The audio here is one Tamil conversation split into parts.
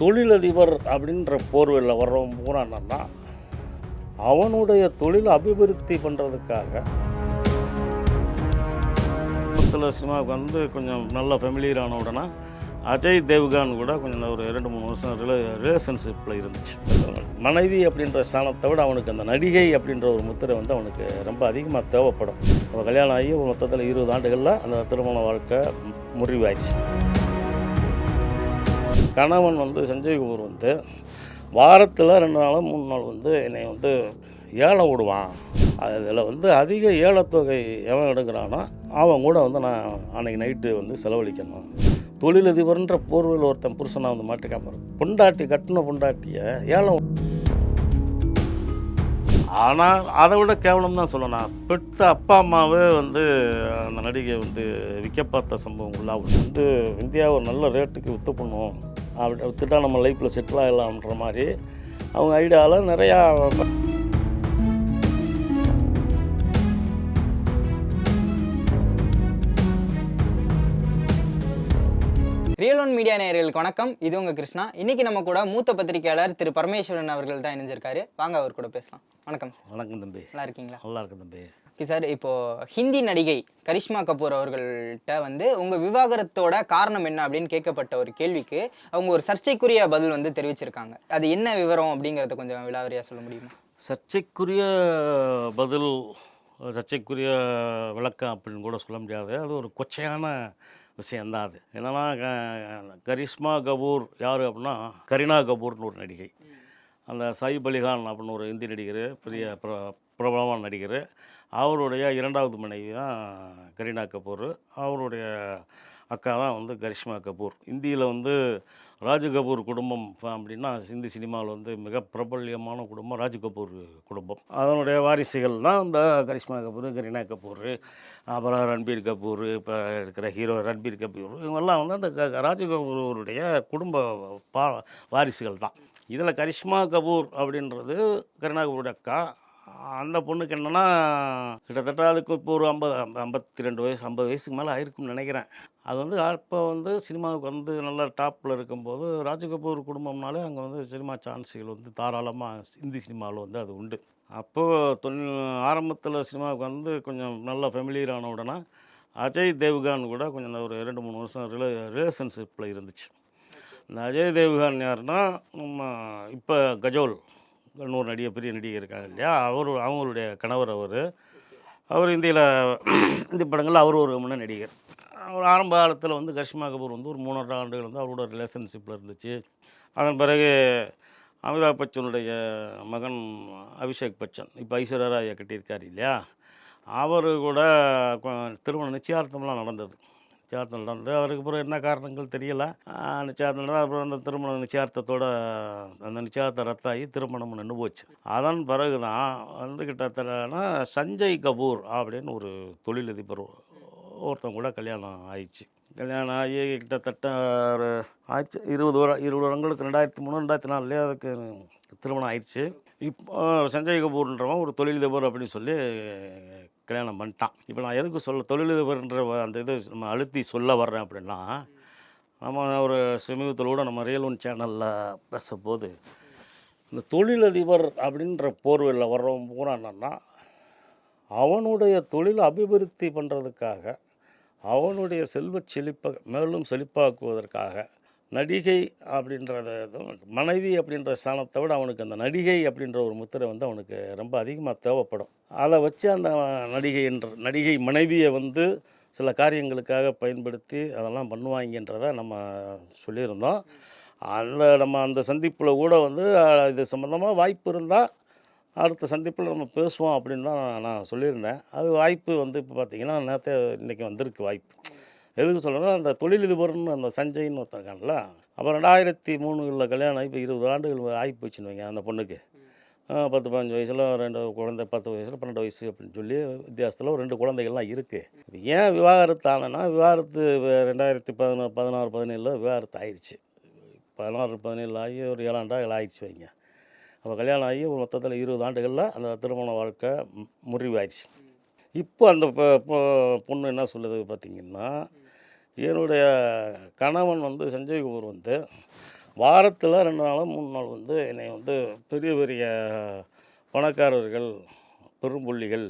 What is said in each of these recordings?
தொழிலதிபர் அப்படின்ற போர்வையில் வர்றவன் பூரா என்னன்னா அவனுடைய தொழில் அபிவிருத்தி பண்ணுறதுக்காக சில சினிமாவுக்கு வந்து கொஞ்சம் நல்ல ஃபெமிலியர் ஆன உடனே அஜய் தேவ்கான் கூட கொஞ்சம் ஒரு ரெண்டு மூணு வருஷம் ரிலே ரிலேஷன்ஷிப்பில் இருந்துச்சு. மனைவி அப்படின்ற ஸ்தானத்தை விட அவனுக்கு அந்த நடிகை அப்படின்ற ஒரு முத்திரை வந்து அவனுக்கு ரொம்ப அதிகமாக தேவைப்படும். அவன் கல்யாணம் ஆகி மொத்தத்தில் இருபது ஆண்டுகளில் அந்த திருமண வாழ்க்கை முறிவாயிடுச்சு கணவன் வந்து சஞ்சய் கபூர் வந்து வாரத்தில் ரெண்டு நாள் மூணு நாள் வந்து என்னை வந்து ஏலம் விடுவான். அதில் வந்து அதிக ஏலத்தொகை எவன் எடுக்கிறானோ அவன் கூட வந்து நான் அன்னைக்கு நைட்டு வந்து செலவழிக்கணும். தொழிலதிபர்ன்ற போர்வையில் ஒருத்தன் புருஷனை வந்து மாட்டிக்காம இருக்கு. பொண்டாட்டி கட்டின பொண்டாட்டியை ஏலம் ஆனால் அதை விட கேவலம் தான் சொல்லணும். பெற்ற அப்பா அம்மாவே வந்து அந்த நடிகை வந்து விற்க பார்த்த சம்பவம் அவர் வந்து இந்தியாவை ஒரு நல்ல ரேட்டுக்கு விற்று பண்ணுவோம் அப்படி வித்துட்டா நம்ம லைஃப்பில் செட்டில் ஆகலாம்ன்ற மாதிரி அவங்க ஐடியாவில் நிறையா ரியல் ஒன் மீடியா நேயர்களுக்கு வணக்கம். இது உங்க கிருஷ்ணா. இன்னைக்கு நம்ம கூட மூத்த பத்திரிகையாளர் திரு பரமேஸ்வரன் அவர்கள் தான் இணைஞ்சிருக்காரு. வாங்க அவர் கூட பேசலாம். வணக்கம் சார் வணக்கம் தம்பி. நல்லா இருக்கீங்களா? நல்லா இருக்கு தம்பி. Okay sir. இப்போது ஹிந்தி நடிகை கரிஷ்மா கபூர் அவர்கள்ட்ட வந்து உங்கள் விவாகரத்தோட காரணம் என்ன அப்படின்னு கேட்கப்பட்ட ஒரு கேள்விக்கு அவங்க ஒரு சர்ச்சைக்குரிய பதில் வந்து தெரிவிச்சிருக்காங்க. அது என்ன விவரம் அப்படிங்கிறத கொஞ்சம் விலாவரியா சொல்ல முடியுமா? சர்ச்சைக்குரிய பதில் சர்ச்சைக்குரிய விளக்கம் அப்படின்னு கூட சொல்ல முடியாது. அது ஒரு கொச்சையான விஷயந்தான் அது. என்னன்னா கரிஷ்மா கபூர் யார் அப்படின்னா கரீனா கபூர்னு ஒரு நடிகை. அந்த சாயிப் அலிகான் அப்படின்னு ஒரு இந்தி நடிகர் பெரிய பிர பிரபலமான நடிகர். அவருடைய இரண்டாவது மனைவி தான் கரீனா கபூர். அவருடைய அக்கா தான் வந்து கரிஷ்மா கபூர். இந்தியில் வந்து ராஜ் கபூர் குடும்பம் அப்படின்னா இந்தி சினிமாவில் வந்து மிக பிரபல்யமான குடும்பம் ராஜ் கபூர் குடும்பம். அதனுடைய வாரிசுகள் தான் இந்த கரிஷ்மா கபூர் கரீனா கபூர் அப்புறம் ரன்பீர் கபூர் இப்போ இருக்கிற ஹீரோ ரன்பீர் கபூர் இவங்கெல்லாம் வந்து அந்த க- ராஜ் கபூருடைய குடும்ப பா வாரிசுகள் தான். இதில் கரிஷ்மா கபூர் அப்படின்றது கரீனா கபூருடைய அக்கா அந்த பொண்ணுக்கு என்னென்னா கிட்டத்தட்ட அதுக்கு இப்போ ஒரு ஐம்பது ஐம்பத்தி ரெண்டு வயசு ஐம்பது வயசுக்கு மேலே ஆயிருக்கும்னு நினைக்கிறேன். அது வந்து அப்போ வந்து சினிமாவுக்கு வந்து நல்ல டாப்பில் இருக்கும்போது ராஜகபூர் குடும்பம்னாலே அங்கே வந்து சினிமா சான்ஸுகள் வந்து தாராளமாக இந்தி சினிமாவில் வந்து அது உண்டு. அப்போது தொழில் ஆரம்பத்தில் சினிமாவுக்கு வந்து கொஞ்சம் நல்ல ஃபெமிலியர் ஆன உடனே அஜய் தேவ்கான் கூட கொஞ்சம் ஒரு ரெண்டு மூணு வருஷம் ரிலே ரிலேஷன்ஷிப்பில் இருந்துச்சு. இந்த அஜய் தேவ்கான் யாருன்னா நம்ம இப்போ கஜோல். இன்னொரு நடிகை பெரிய நடிகை இருக்காங்க இல்லையா? அவர் அவங்களுடைய கணவர் அவர். அவர் இந்தியில் இந்தி படங்களில் அவர் ஒரு முன்ன நடிகர். அவர் ஆரம்ப காலத்தில் வந்து கஷ்மா கபூர் வந்து ஒரு மூணரை ஆண்டுகள் வந்து அவரோட ரிலேஷன்ஷிப்பில் இருந்துச்சு. அதன் பிறகு அமிதாப் பச்சனுடைய மகன் அபிஷேக் பச்சன் இப்போ ஐஸ்வர்யா ராயை கட்டியிருக்கார் இல்லையா? அவர் கூட திருமணம் திருமண நிச்சயார்த்தம்லாம் நடந்தது. நிச்சயார்த்தம் நடந்து அவருக்கு அப்புறம் என்ன காரணங்கள் தெரியல. நிச்சயார்த்தம் நடந்தது. அப்புறம் அந்த திருமண நிச்சயார்த்தத்தோட அந்த நிச்சயார்த்தம் ரத்தாகி திருமணம் நின்று போச்சு. அதன் பிறகு தான் வந்து கிட்டத்தட்ட சஞ்சய் கபூர் அப்படின்னு ஒரு தொழிலதிபர் ஒருத்தன் கூட கல்யாணம் ஆயிடுச்சு. கல்யாணம் ஆகி கிட்டத்தட்ட ஒரு ஆயிடுச்சு இருபது வர இருபது வருடங்களுக்கு ரெண்டாயிரத்தி மூணு ரெண்டாயிரத்தி நாலுலேயே அதுக்கு திருமணம் ஆயிடுச்சு. இப்போ சஞ்சய் கபூர்ன்றவன் ஒரு தொழிலதிபர் அப்படின்னு சொல்லி கல்யாணம் பண்ணிட்டான். இப்போ நான் எதுக்கு சொல்ல தொழிலதிபர்ன்ற அந்த இது நம்ம அழுத்தி சொல்ல வர்றேன் அப்படின்னா நம்ம ஒரு சமீபத்தில் கூட நம்ம ரியல் ஒன் சேனலில் பேசும்போது இந்த தொழிலதிபர் அப்படின்ற போர்வையில் வர்றவன் பூரா என்னன்னா அவனுடைய தொழில் அபிவிருத்தி பண்ணுறதுக்காக அவனுடைய செல்வச் செழிப்பை மேலும் செழிப்பாக்குவதற்காக நடிகை அப்படின்றத மனைவி அப்படின்ற ஸ்தானத்தை விட அவனுக்கு அந்த நடிகை அப்படின்ற ஒரு முத்திரை வந்து அவனுக்கு ரொம்ப அதிகமாக தேவைப்படும். அதை வச்சு அந்த நடிகை என்ற நடிகை மனைவியை வந்து சில காரியங்களுக்காக பயன்படுத்தி அதெல்லாம் பண்ணுவாங்கன்றதை நம்ம சொல்லியிருந்தோம். அந்த நம்ம அந்த சந்திப்பில் கூட வந்து இது சம்மந்தமாக வாய்ப்பு இருந்தால் அடுத்த சந்திப்பில் நம்ம பேசுவோம் அப்படின்னு தான் நான் சொல்லியிருந்தேன். அது வாய்ப்பு வந்து இப்போ பார்த்தீங்கன்னா நேற்று இன்றைக்கி வந்திருக்கு வாய்ப்பு. எதுக்கு சொல்கிறேன்னா அந்த தொழிலதிபர்னு அந்த சஞ்சய்னு ஒருத்தன் இருக்கான்ல அப்போ ரெண்டாயிரத்தி மூணுகளில் கல்யாணம் ஆகி இப்போ இருபது ஆண்டுகள் ஆகி போச்சுன்னு வைங்க அந்த பொண்ணுக்கு. பத்து பதினஞ்சு வயசில் ரெண்டு குழந்தை பத்து வயசில் பன்னெண்டு வயசு அப்படின்னு சொல்லி வித்தியாசத்தில் ஒரு ரெண்டு குழந்தைகள்லாம் இருக்குது ஏன் விவாகரத்து ஆனேன்னா விவாகரத்து ரெண்டாயிரத்தி பதினாறு பதினாறு பதினேழில் விவாகரத்து ஆயிடுச்சு பதினாறு பதினேழு ஆகி ஒரு ஏழாண்டாக ஆயிடுச்சு வைங்க. அப்போ கல்யாணம் ஆகி மொத்தத்தில் இருபது ஆண்டுகளில் அந்த திருமண வாழ்க்கை முறிவாயிடுச்சு இப்போ அந்த பொண்ணு என்ன சொல்லுது பார்த்தீங்கன்னா என்னுடைய கணவன் வந்து சஞ்சய் கபூர் வந்து வாரத்தில் ரெண்டு நாளும் மூணு நாள் வந்து என்னை வந்து பெரிய பெரிய பணக்காரர்கள் பெரும்புள்ளிகள்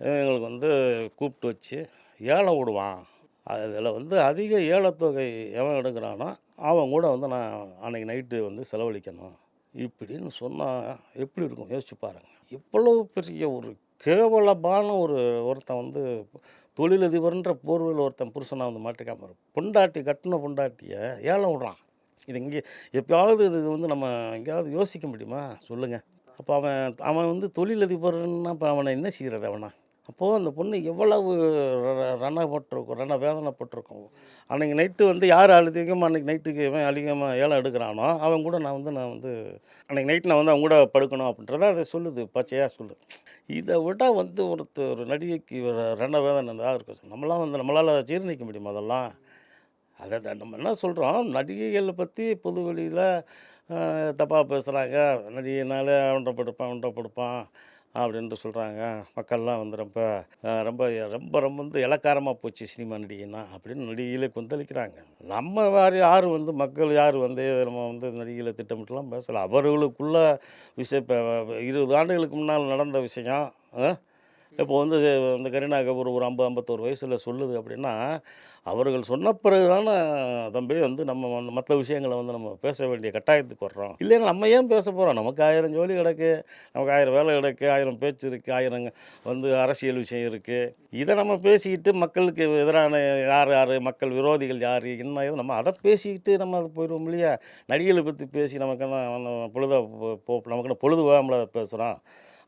எங்களுக்கு வந்து கூப்பிட்டு வச்சு ஏலம் விடுவான். அதில் வந்து அதிக ஏலத்தொகை எவன் எடுக்கிறானோ அவன் கூட வந்து நான் அன்றைக்கி நைட்டு வந்து செலவழிக்கணும். இப்படின்னு சொன்னால் எப்படி இருக்கும்? யோசிச்சு பாருங்கள் இவ்வளவு பெரிய ஒரு கேவலமான ஒரு ஒருத்தன் வந்து தொழிலதிபர்ன்ற போர்வையில் ஒருத்தன் புருஷனாக வந்து மாட்டிக்காமல் இரு- பொண்டாட்டி கட்டின பொண்டாட்டியை ஏழம் விடுறான். இது இங்கே எப்பயாவது இது வந்து நம்ம எங்கேயாவது யோசிக்க முடியுமா? சொல்லுங்கள் அப்போ அவன் அவன் வந்து தொழிலதிபர்னா இப்போ அவனை என்ன செய்கிறது அவனா? அப்போது அந்த பொண்ணு எவ்வளவு ரணப்பட்டிருக்கும் ரண வேதனைப்பட்டிருக்கும் அன்றைக்கி நைட்டு வந்து யார் அதிகமாக அன்றைக்கி நைட்டுக்கு இவன் அதிகமாக ஏலம் எடுக்கிறானோ அவன் கூட நான் வந்து நான் வந்து அன்றைக்கி நைட் நான் வந்து அவங்க கூட படுக்கணும் அப்படின்றத அதை சொல்லுது பச்சையாக சொல்லுது. இதை விட வந்து ஒருத்தர் ஒரு நடிகைக்கு ஒரு ரண வேதனை இருந்தால் இருக்கும் நம்மளாம் வந்து நம்மளால் ஜீரணிக்க முடியுமா அதெல்லாம்? அதை தான் நம்ம என்ன சொல்கிறோம் நடிகைகளை பற்றி பொது வெளியில் தப்பாக பேசுகிறாங்க நடிகைனாலே அவன்கிட்ட படுப்பான் அவன்கிட்ட படுப்பான். அப்படின்ட்டு சொல்கிறாங்க மக்கள்லாம் வந்து ரொம்ப ரொம்ப ரொம்ப ரொம்ப வந்து இலக்காரமாக போச்சு சினிமா நடிகைனா அப்படின்னு நடிகையிலே கொந்தளிக்கிறாங்க. நம்ம வேறு யார் வந்து மக்கள் யார் வந்து நம்ம வந்து நடிகையில் திட்டமிட்டுலாம் பேசலை. அவர்களுக்குள்ள விஷயம் இப்போ இருபது ஆண்டுகளுக்கு முன்னால் நடந்த விஷயம் இப்போ வந்து இந்த கரீனா கபூர் ஒரு ஐம்பது ஐம்பத்தோரு வயசில் சொல்லுது அப்படின்னா அவர்கள் சொன்ன பிறகு தானே தம்பி வந்து நம்ம வந்து மற்ற விஷயங்களை வந்து நம்ம பேச வேண்டிய கட்டாயத்துக்கு வர்றோம். இல்லைன்னா நம்ம ஏன் பேச போகிறோம் நமக்கு ஆயிரம் ஜோலி கிடக்கு நமக்கு ஆயிரம் வேலை கிடக்கு ஆயிரம் பேச்சு இருக்குது ஆயிரம் வந்து அரசியல் விஷயம் இருக்குது இதை நம்ம பேசிக்கிட்டு மக்களுக்கு எதிரான யார் யார் மக்கள் விரோதிகள் யார் என்ன இது நம்ம அதை பேசிக்கிட்டு நம்ம அது போயிடுவோம் இல்லையா? நடிகளை பற்றி பேசி நமக்கு என்ன பொழுத போ நமக்கு என்ன பொழுது போகாமல பேசுகிறோம்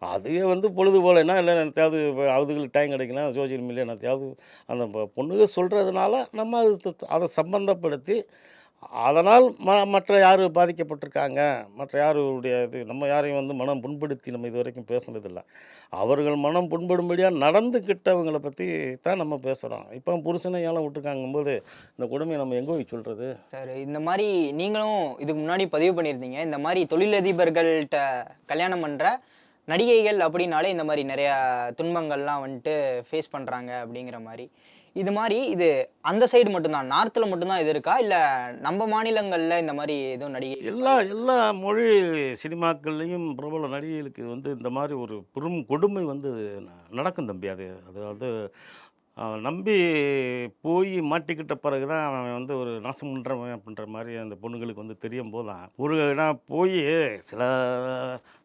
அதுவே வந்து பொழுது போலன்னா இல்லை என்னத்தையாவது அவதுகளுக்கு டைம் கிடைக்கலாம் சோசியல் மீடியா என்னத்தையாவது அந்த பொண்ணுங்க சொல்கிறதுனால நம்ம அது அதை சம்பந்தப்படுத்தி அதனால் ம மற்ற யார் பாதிக்கப்பட்டிருக்காங்க மற்ற யாருடைய இது நம்ம யாரையும் வந்து மனம் புண்படுத்தி நம்ம இது வரைக்கும் பேசுனதில்லை. அவர்கள் மனம் புண்படும்படியாக நடந்துக்கிட்டவங்களை பற்றி தான் நம்ம பேசுகிறோம் இப்போ புருஷனை ஏழை விட்டுருக்காங்கும்போது இந்த கொடுமையை நம்ம எங்கே போய் சொல்கிறது சார் இந்த மாதிரி நீங்களும் இதுக்கு முன்னாடி பதிவு பண்ணியிருந்தீங்க. இந்த மாதிரி தொழிலதிபர்கள்ட்ட கல்யாணம் பண்ணுற நடிகைகள் அப்படின்னாலே இந்த மாதிரி நிறையா துன்பங்கள்லாம் வந்துட்டு ஃபேஸ் பண்ணுறாங்க அப்படிங்கிற மாதிரி. இது மாதிரி இது அந்த சைடு மட்டும்தான் நார்த்தில் மட்டும்தான் இது இருக்கா? இல்லை நம்ம மாநிலங்களில் இந்த மாதிரி எதுவும் நடிகை எல்லா எல்லா மொழி சினிமாக்கள்லேயும் பிரபல நடிகைகளுக்கு வந்து இந்த மாதிரி ஒரு பெரும் கொடுமை வந்து ந- நடக்கும் தம்பி. அது அது வந்து நம்பி போய் மாட்டிக்கிட்ட பிறகு தான் அவன் வந்து ஒரு நாசம் பண்ணுறவன் அப்படின்ற மாதிரி அந்த பொண்ணுங்களுக்கு வந்து தெரியும் போது தான் ஒரு இடம் போய் சில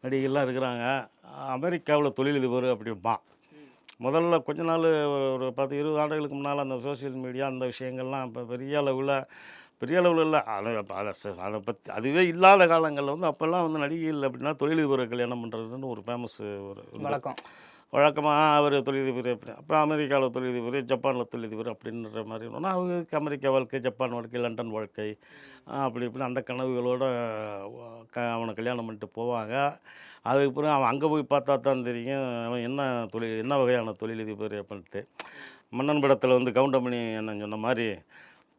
நடிகைலாம் இருக்கிறாங்க. அமெரிக்காவில் தொழிலதிபர் அப்படிம்பான் முதல்ல கொஞ்ச நாள் ஒரு பத்து இருபது ஆண்டுகளுக்கு முன்னால் அந்த சோஷியல் மீடியா அந்த விஷயங்கள்லாம் இப்போ பெரிய அளவில் பெரிய அளவில் இல்லை. அதை அதை அதை பற்றி அதுவே இல்லாத காலங்களில் வந்து அப்போல்லாம் வந்து நடிகைகள் அப்படின்னா தொழிலதிபரை கல்யாணம் பண்ணுறதுன்னு ஒரு ஃபேமஸ் ஒரு ஒரு வழக்கம். வழக்கமாக அவர் தொழிலதிபர் அப்புறம் அமெரிக்காவில் தொழிலதிபர் ஜப்பானில் தொழிலதிபர் அப்படின்ற மாதிரி இருந்தோன்னா அவங்களுக்கு அமெரிக்கா வாழ்க்கை ஜப்பான் வாழ்க்கை லண்டன் வாழ்க்கை அப்படி இப்படி அந்த கனவுகளோட க அவனை கல்யாணம் பண்ணிட்டு போவாங்க. அதுக்கப்புறம் அவன் அங்கே போய் பார்த்தா தான் தெரியும் அவன் என்ன தொழில் என்ன வகையான தொழிலதிபர் அப்படின்ட்டு. மன்னன் படத்தில் வந்து கவுண்டமணி என்ன சொன்ன மாதிரி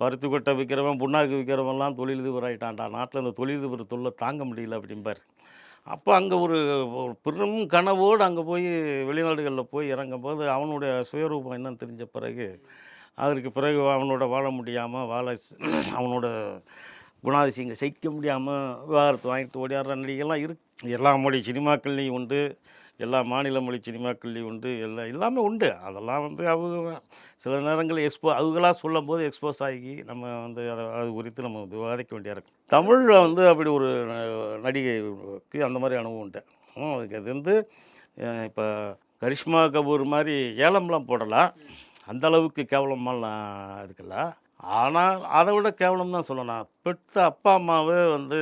பருத்தி கொட்டை விற்கிறவன் புண்ணாக்கு விற்கிறவன்லாம் தொழிலதிபர் ஆகிட்டான்டா நாட்டில் இந்த தொழிலதிபர் தொல்லை தாங்க முடியல அப்படிம்பார். அப்போ அங்கே ஒரு ஒரு பெரும் கனவோடு அங்கே போய் வெளிநாடுகளில் போய் இறங்கும்போது அவனுடைய சுயரூபம் என்னன்னு தெரிஞ்ச பிறகு அதற்கு பிறகு அவனோட வாழ முடியாமல் வாழ அவனோட குணாதிசயங்கள் சகிக்க முடியாமல் விவகாரத்தை வாங்கிட்டு ஓடியாடுற நடிகைலாம் இருக்கு எல்லா மொழி சினிமாக்கள்லேயும் உண்டு. எல்லா மாநில மொழி சினிமாக்கள்லேயும் உண்டு எல்லாம் எல்லாமே உண்டு. அதெல்லாம் வந்து அவங்க சில நேரங்களில் எக்ஸ்போ அவங்களா சொல்லும் போது எக்ஸ்போஸ் ஆகி நம்ம வந்து அதை அது குறித்து நம்ம விவாதிக்க வேண்டியா இருக்கும் தமிழில் வந்து அப்படி ஒரு ந- நடிகைக்கு அந்த மாதிரி அனுபவம் உண்டு. அதுக்கு அது வந்து இப்போ கரிஷ்மா கபூர் மாதிரி ஏலம்லாம் போடலாம் அந்த அளவுக்கு கேவலமாலாம் இருக்குல்ல ஆனால் அதை விட கேவலம் தான் சொல்லணும். பெற்ற அப்பா அம்மாவே வந்து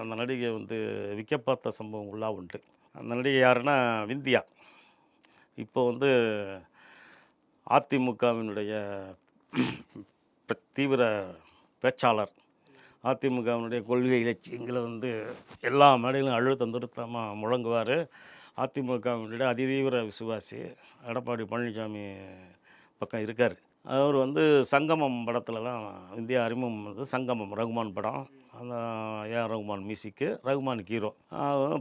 அந்த நடிகை வந்து விற்க பார்த்த சம்பவங்கள்லாம் உண்டு. அந்த நடிகை யாருன்னா விந்தியா. இப்போ வந்து அதிமுகவினுடைய தீவிர பேச்சாளர் அதிமுகவினுடைய கொள்கை இலட்சியங்களை வந்து எல்லா மேடையிலும் அழுத்தம் திருத்தமாக முழங்குவார். அதிமுகவினுடைய அதிதீவிர விசுவாசி எடப்பாடி பழனிசாமி பக்கம் இருக்கார். அவர் வந்து சங்கமம் படத்தில் தான் இந்தியா அறிமுகம் வந்து சங்கமம் ரகுமான் படம். அந்த ஏஆர் ரகுமான் மியூசிக்கு ரகுமான் ஹீரோ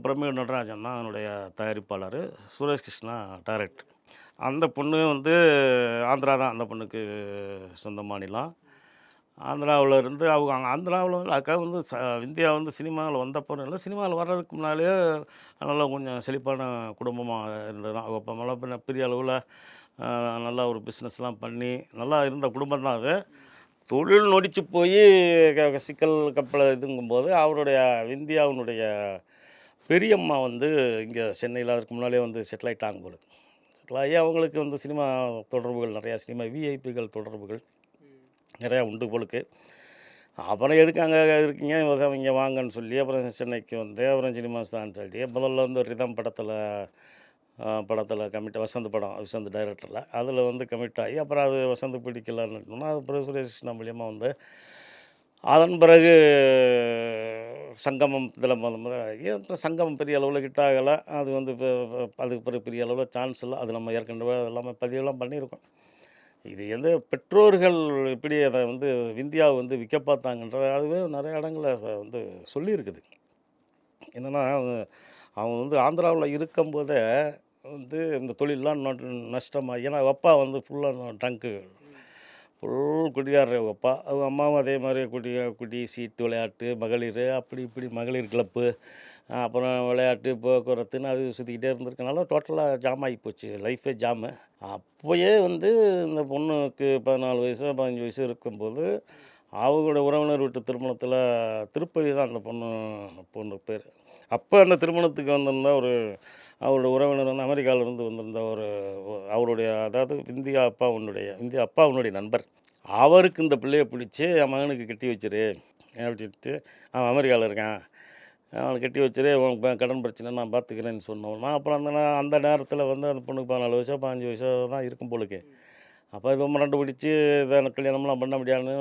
பிரமீர் நடராஜன் தான் அதனுடைய தயாரிப்பாளர். சுரேஷ் கிருஷ்ணா டைரக்டர் அந்த பொண்ணு வந்து ஆந்திரா தான் அந்த பொண்ணுக்கு சொந்த மாநிலம். ஆந்திராவில் இருந்து அவங்க அங்கே ஆந்திராவில் வந்து அதுக்காக வந்து ச இந்தியா வந்து சினிமாவில் வந்தப்போ இல்லை சினிமாவில் வர்றதுக்கு முன்னாலேயே நல்லா கொஞ்சம் செழிப்பான குடும்பமாக இருந்தது தான் அவங்க அப்போ மழை பின்ன பெரிய அளவில் நல்லா ஒரு பிஸ்னஸ்லாம் பண்ணி நல்லா இருந்த குடும்பம் தான் அது. தொழில் நொடிச்சு போய் சிக்கல் கப்பலை இதுங்கும்போது அவருடைய இந்தியாவினுடைய பெரியம்மா வந்து இங்கே சென்னையில் அதற்கு முன்னாலே வந்து செட்டில் ஆகிட்டாங்க போல. செட்டில் ஆகி அவங்களுக்கு வந்து சினிமா தொடர்புகள் நிறையா சினிமா விஐபிகள் தொடர்புகள் நிறையா உண்டு போலுக்கு. அப்புறம் எதுக்கு அங்கே இருக்கீங்க? இவங்க இங்கே வாங்கன்னு சொல்லி அப்புறம் சென்னைக்கு வந்து அப்புறம் சினிமாஸ் தான் சொல்லி முதல்ல வந்து ரிதம் படத்தில் படத்தில் கமிட் வசந்த் படம் வசந்த் டைரக்டரில் அதில் வந்து கமிட் ஆகி அப்புறம் அது வசந்த் பிடிக்கலன்னு அது பிறகு சுரேஷ் மூலியமாக வந்து அதன் பிறகு சங்கமம் இதில் முத முத ஆகி சங்கமம் பெரிய அளவில் கிட்ட ஆகலை. அது வந்து இப்போ அதுக்கு பிறகு பெரிய அளவில் சான்ஸ் இல்லை. அது நம்ம ஏற்கனவே எல்லாமே பதிவெல்லாம் பண்ணியிருக்கோம். இது எந்த பெற்றோர்கள் இப்படி அதை வந்து இந்தியாவை வந்து விற்க பார்த்தாங்கன்றது அதுவே நிறைய இடங்களில் வந்து சொல்லியிருக்குது. என்னென்னா அவங்க அவங்க வந்து ஆந்திராவில் இருக்கும்போதே வந்து இந்த தொழிலெலாம் ந- நஷ்டமாக ஏன்னா அப்பா வந்து ஃபுல்லாக டங்கு ஃபுல் குடியாடுற அப்பா. அவங்க அம்மாவும் அதே மாதிரி குடி குடி சீட்டு விளையாட்டு மகளிர் அப்படி இப்படி மகளிர் கிளப்பு அப்புறம் விளையாட்டு போக்குவரத்துன்னு அது சுற்றிக்கிட்டே இருந்திருக்கனால டோட்டலாக ஜாம் ஆகி போச்சு. லைஃபே ஜாமு அப்போயே வந்து இந்த பொண்ணுக்கு பதினாலு வயசு பதினஞ்சு வயசு இருக்கும்போது அவங்களோட உறவினர் வீட்டு திருமணத்தில் திருப்பதி தான் அந்த பொண்ணு பொண்ணு பேர். அப்போ அந்த திருமணத்துக்கு வந்திருந்த ஒரு அவரோட உறவினர் வந்து அமெரிக்காவிலேருந்து வந்திருந்த ஒரு அவருடைய அதாவது இந்தியா உன்னுடைய இந்தியா அப்பா உன்னுடைய நண்பர். அவருக்கு இந்த பிள்ளையை பிடிச்சி என் மகனுக்கு கட்டி வச்சிரு அப்படின்ட்டு அவன் அமெரிக்காவில் இருக்கான். அவனை கட்டி வச்சிரு உனக்கு கடன் பிரச்சனை நான் பார்த்துக்கிறேன்னு சொன்னோம்னா அப்புறம் அந்த அந்த நேரத்தில் வந்து அந்த பொண்ணுக்கு பதினாலு வயசோ பதினஞ்சு வயசோ தான் இருக்கும் போலுக்கு. அப்போ இது மிரண்டு பிடிச்சி இதை கல்யாணம்லாம் பண்ண முடியாதுன்னு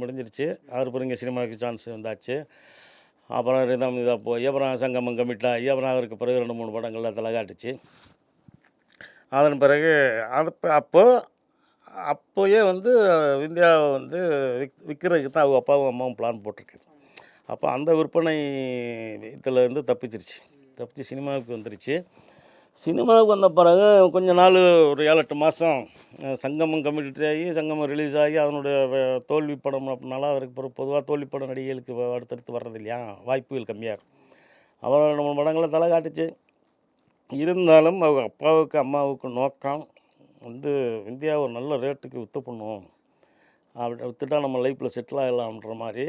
முடிஞ்சிருச்சு. அவர் பிறகு சினிமாவுக்கு சான்ஸ் வந்தாச்சு. அப்புறம் ரிதம் இதாக போய் அப்புறம் சங்கமம் கமிட்டா அப்புறம் அதற்கு பிறகு ரெண்டு மூணு படங்களில் தலைகாட்டுச்சு அதன் பிறகு அது அப்போது அப்போயே வந்து இந்தியாவை வந்து விக் விற்கிறதுக்கு தான் அவங்க அப்பாவும் அம்மாவும் பிளான் போட்டிருக்கு. அப்போ அந்த விற்பனை இதில் இருந்து தப்பிச்சிருச்சு. தப்பிச்சு சினிமாவுக்கு வந்துருச்சு. சினிமாவுக்கு வந்த பிறகு கொஞ்ச நாள் ஒரு ஏழு எட்டு மாதம் சங்கமம் கமிட்டி ஆகி சங்கமம் ரிலீஸ் ஆகி அதனுடைய தோல்வி படம் அப்படின்னால அவருக்கு பிறகு பொதுவாக தோல்வி படம் நடிகைகளுக்கு அடுத்தடுத்து வர்றது இல்லையா? வாய்ப்புகள் கம்மியாக இருக்கும். அப்புறம் நம்ம படங்களை தலை காட்டுச்சு. இருந்தாலும் அவங்க அப்பாவுக்கு அம்மாவுக்கு நோக்கம் வந்து இந்தியாவை ஒரு நல்ல ரேட்டுக்கு விற்று பண்ணுவோம் அப்படி விற்றுட்டா நம்ம லைஃப்பில் செட்டில் ஆகலாம்ன்ற மாதிரி.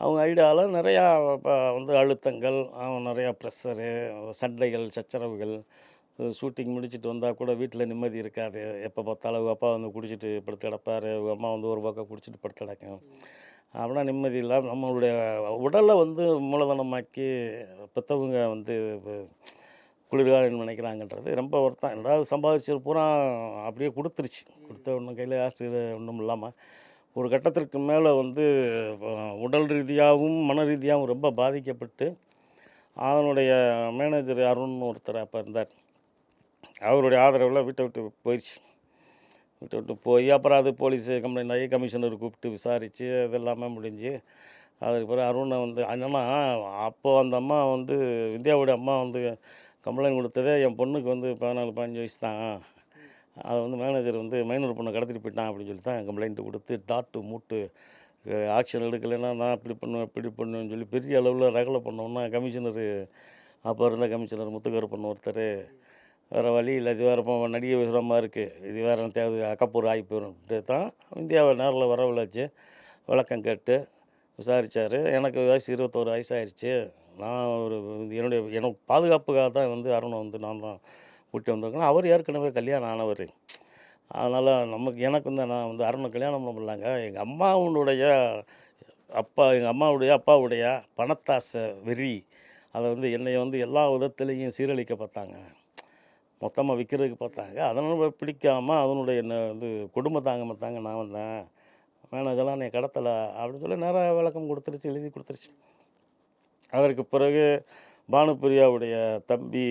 அவங்க ஐடியாவில் நிறையா இப்போ வந்து அழுத்தங்கள் அவன் நிறையா ப்ரெஷரு சண்டைகள் சச்சரவுகள் ஷூட்டிங் முடிச்சுட்டு வந்தால் கூட வீட்டில் நிம்மதி இருக்காது. எப்போ பார்த்தாலும் அவங்க அப்பா வந்து குடிச்சிட்டு படுத்து கிடப்பாரு. அவங்க அம்மா வந்து ஒரு பக்கம் குடிச்சிட்டு படுத்து கிடக்கும். அப்படின்னா நிம்மதி இல்லாமல் நம்மளுடைய உடலை வந்து மூலதனமாக்கி பெற்றவங்க வந்து குளிர்காலம் நினைக்கிறாங்கன்றது ரொம்ப வருத்தம். ரெண்டாவது சம்பாதிச்சது பூரா அப்படியே கொடுத்துருச்சு. கொடுத்த ஒன்றும் கையில் ஆசை ஒன்றும் இல்லாமல் ஒரு கட்டத்திற்கு மேலே வந்து உடல் ரீதியாகவும் மன ரீதியாகவும் ரொம்ப பாதிக்கப்பட்டு அதனுடைய மேனேஜர் அருண் ஒருத்தர் அப்போ இருந்தார். அவருடைய ஆதரவில் வீட்டை விட்டு போயிடுச்சு விட்டு விட்டு போய் அப்புறம் அது போலீஸ் கம்ப்ளைண்ட் ஆகி கமிஷனர் கூப்பிட்டு விசாரித்து அது எல்லாமே முடிஞ்சு அதுக்கு பிறகு அருணை வந்து என்னன்னா அப்போது அந்த அம்மா வந்து இந்தியாவுடைய அம்மா வந்து கம்ப்ளைண்ட் கொடுத்ததே என் பொண்ணுக்கு வந்து பதினாலு பதினஞ்சு வயசு தான். அதை வந்து மேனேஜர் வந்து மைனர் பொண்ணை கடத்திட்டு போயிட்டான் அப்படின்னு சொல்லி தான் கம்ப்ளைண்ட்டு கொடுத்து டாட்டு மூட்டு ஆக்ஷன் எடுக்கலைன்னா நான் இப்படி பண்ணுவேன் இப்படி பண்ணுவேன்னு சொல்லி பெரிய அளவில் ரகலை பண்ணோன்னா கமிஷனர் அப்போ இருந்த கமிஷனர் முத்துக்கருப்பன் ஒருத்தர் வேறு வழி இல்லை. இது வேறு இப்போ நடிகை விசுரமாக இருக்குது இது வேறு தேவை? அக்கப்பூர் ஆகி போயிடும்ட்டு தான் இந்தியாவை நேரில் வரவழைச்சு விளக்கம் கேட்டு விசாரித்தார் எனக்கு வயசு இருபத்தோரு வயசு ஆயிடுச்சு நான் ஒரு என்னுடைய எனக்கு பாதுகாப்புக்காக தான் வந்து அருணை வந்து நான் தான் கூட்டி வந்திருக்கேன். அவர் ஏற்கனவே கல்யாணம் ஆனவர். அதனால் நமக்கு எனக்கு வந்து நான் வந்து அருணை கல்யாணம் பண்ண முடியலாங்க எங்கள் அம்மாவுடைய அப்பா எங்கள் அம்மாவுடைய அப்பாவுடைய பணத்தாசை வெறி அதை வந்து என்னை வந்து எல்லா விதத்துலேயும் சீரழிக்க பார்த்தாங்க மொத்தமாக விற்கிறதுக்கு பார்த்தாங்க. அதனால் பிடிக்காமல் அதனுடைய என்ன வந்து கொடுமை தாங்க நான் வந்தேன். மேனேஜர்லாம் நீ கடத்தலை அப்படின்னு சொல்லி நிறைய விளக்கம் கொடுத்துருச்சு எழுதி கொடுத்துருச்சு. அதற்கு பிறகு பானுப்பிரியாவுடைய தம்பி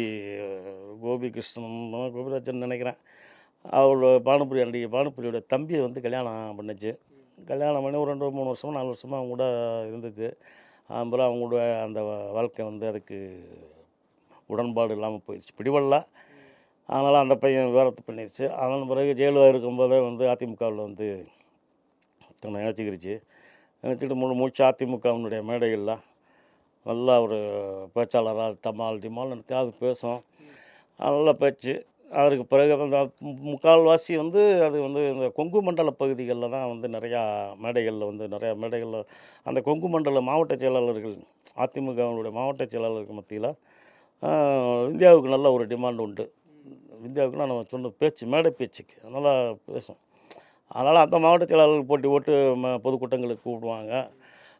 கோபிகிருஷ்ணன் கோபிராஜன் நினைக்கிறேன் அவளோட பானுப்பிரியா நடிகை பானுப்பிரியோட தம்பியை வந்து கல்யாணம் பண்ணுச்சு. கல்யாணம் பண்ணி ஒரு ரெண்டு மூணு வருஷமா நாலு வருஷமாக அவங்க கூட இருந்துச்சு. அப்புறம் அவங்களோட அந்த வாழ்க்கை வந்து அதுக்கு உடன்பாடு இல்லாமல் போயிடுச்சு பிடிவடலாம் அதனால் அந்த பையன் விவரத்து பண்ணிடுச்சு அதன் பிறகு ஜெயலலிதா இருக்கும்போதே வந்து அதிமுகவில் வந்து தன்னை இணைச்சிக்கிருச்சு. வச்சுட்டு முழு மூச்சு அதிமுகவினுடைய மேடைகளில் நல்லா ஒரு பேச்சாளராக டமால் டிமால் அது பேசும். நல்ல பேச்சு. அதற்கு பிறகு அந்த முக்கால்வாசி வந்து அது வந்து இந்த கொங்கு மண்டல பகுதிகளில் தான் வந்து நிறையா மேடைகளில் வந்து நிறையா மேடைகளில் அந்த கொங்கு மண்டல மாவட்ட செயலாளர்கள் அதிமுகவினுடைய மாவட்ட செயலாளர்கள் மத்தியில் இந்தியாவுக்கு நல்ல ஒரு டிமாண்ட் உண்டு. இந்தியாவுக்குலாம் நம்ம சொன்ன பேச்சு மேடை பேச்சுக்கு. நல்லா பேசும் அதனால் அந்த மாவட்ட செயலாளர்கள் போட்டி போட்டு ம- பொதுக்கூட்டங்களுக்கு கூப்பிடுவாங்க.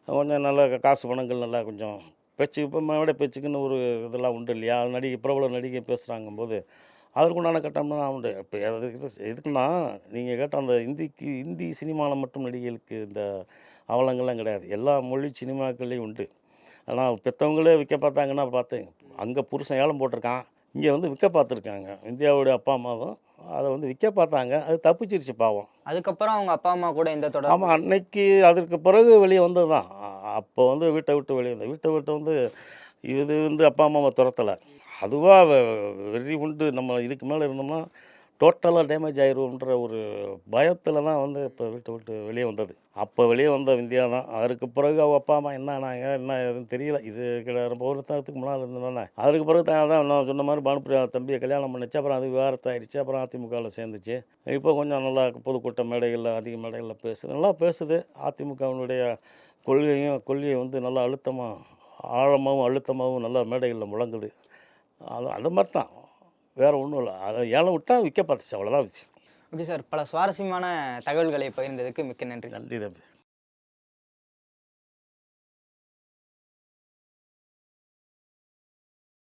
கொஞ்சம் நல்ல காசு பணங்கள் நல்லா கொஞ்சம் பேச்சு இப்போ மேடை பேச்சுக்குன்னு ஒரு இதெல்லாம் உண்டு இல்லையா? அது நடிகை பிரபல நடிகை பேசுகிறாங்கும்போது அதற்குண்டான கட்டம்னா உண்டு. இப்போ எதுக்குன்னா நீங்கள் கேட்ட அந்த இந்திக்கு இந்தி சினிமாவில் மட்டும் நடிகைகளுக்கு இந்த அவலங்கள்லாம் கிடையாது. எல்லா மொழி சினிமாக்கள்லேயும் உண்டு. ஆனால் பெற்றவங்களே விற்க பார்த்தாங்கன்னா பார்த்தேன் அங்கே புருஷன் ஏலம் போட்டிருக்கான். இங்கே வந்து விற்க பார்த்துருக்காங்க. இந்தியாவுடைய அப்பா அம்மாவும் அதை வந்து விற்க பார்த்தாங்க. அது தப்பிச்சிருச்சு பாவம். அதுக்கப்புறம் அவங்க அப்பா அம்மா கூட எந்த தொடர்பு ஆமாம் அன்னைக்கு அதற்கு பிறகு வெளியே வந்தது தான். அப்போ வந்து வீட்டை விட்டு வெளியே வந்தது வீட்டை விட்டு வந்து இது வந்து அப்பா அம்மாவை துரத்தலை. அதுவாக வெறி உண்டு. நம்ம இதுக்கு மேலே இருந்தோம்னா டோட்டலாக டேமேஜ் ஆயிரும்ன்ற ஒரு பயத்தில் தான் வந்து இப்போ வீட்டை விட்டு வெளியே வந்தது. அப்போ வெளியே வந்த இந்தியா தான். அதற்கு பிறகு அவள் அப்பா அம்மா என்ன ஆனாங்க என்ன ஏதுன்னு தெரியல. இது கிட்ட ரொம்ப வருத்தத்துக்கு முன்னால் இருந்தோன்னே அதற்கு பிறகு தான் தான் நான் சொன்ன மாதிரி பானுப்பிரியா தம்பியை கல்யாணம் பண்ணிச்சு. அப்புறம் அது விவாகரத்தாயிருச்சு அப்புறம் அதிமுகவில் சேர்ந்துச்சு. இப்போ கொஞ்சம் நல்லா பொதுக்கூட்ட மேடைகளில் அதிக மேடைகளில் பேசுது நல்லா பேசுது. அதிமுகவினுடைய கொள்கையும் கொள்கையை வந்து நல்லா அழுத்தமாக ஆழமாகவும் அழுத்தமாகவும் நல்லா மேடைகளில் முழங்குது. அது அந்த மாதிரி தான். வேறு ஒன்றும் இல்லை. அதை ஏலம் விட்டால் விற்க பார்த்துச்சு. அவ்வளோதான் விஷயம் ஓகே சார். பல சுவாரஸ்யமான தகவல்களை பகிர்ந்ததுக்கு மிக்க நன்றி நன்றி தம்பி.